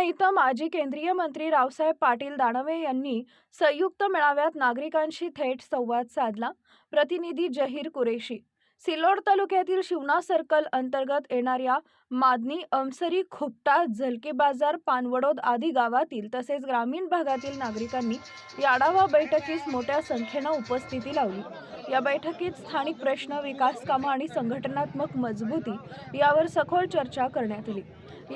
इथं माजी केंद्रीय मंत्री रावसाहेब पाटील दानवे यांनी संयुक्त मेळाव्यात नागरिकांशी थेट संवाद साधला. प्रतिनिधी जहीर कुरेशी सिल्लोड तालुक्यातील शिवना सर्कल अंतर्गत येणाऱ्या मादनी अमसरी खुपटा झलके बाजार पानवडोद आदी गावातील तसेच ग्रामीण भागातील नागरिकांनी याडावा बैठकीस मोठ्या संख्येनं उपस्थिती लावली. या बैठकीत स्थानिक प्रश्न विकास कामं आणि संघटनात्मक मजबूती यावर सखोल चर्चा करण्यात आली.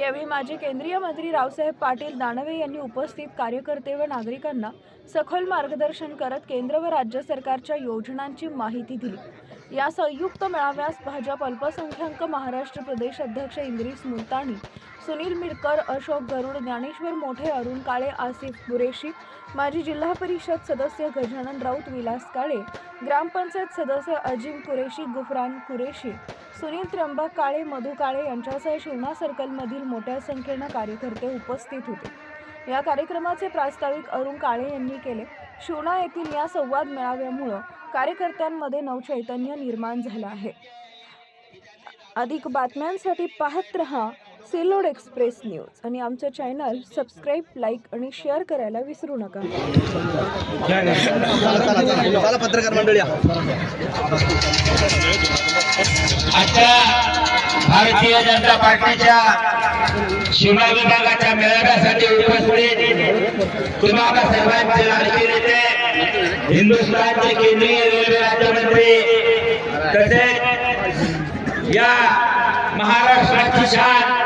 यावेळी माजी केंद्रीय मंत्री रावसाहेब पाटील दानवे यांनी उपस्थित कार्यकर्ते व नागरिकांना सखोल मार्गदर्शन करत केंद्र व राज्य सरकारच्या योजनांची माहिती दिली. या संयुक्त मेळाव्यास भाजप अल्पसंख्याक महाराष्ट्र प्रदेश अध्यक्ष इंद्रिस मुलतानी सुनील मिडकर अशोक गरुड ज्ञानेश्वर मोठे अरुण काळे आसिफ कुरेशी माजी जिल्हा परिषद सदस्य गजानन राऊत विलास काळे ग्रामपंचायत सदस्य अजिम कुरेशी गुफरान कुरेशी सुनील त्र्यंबक काळे मधु काळे यांच्यासह शिवना सर्कलमधील मोठ्या संख्येनं कार्यकर्ते उपस्थित होते. या कार्यक्रमाचे प्रास्ताविक अरुण काळे यांनी केले. शिवना येथील या संवाद मेळाव्यामुळं कार्यकर्त्यांमध्ये नवचैतन्य निर्माण झालं आहे अधिक बातम्यांसाठी पाहत रहा सिल्लोड एक्सप्रेस न्यूज आणि आमचं चॅनल सबस्क्राईब लाईक आणि शेअर करायला विसरू नका चला पत्रकार मंडळी या. आजच्या भारतीय जनता पार्टीच्या शिवना विभागाच्या मेळाव्यासाठी उपस्थित तुम्हाला सर्वांचे लाडके नेते हिंदुस्थानचे केंद्रीय रेल्वे राज्यमंत्री तसेच या महाराष्ट्राची शान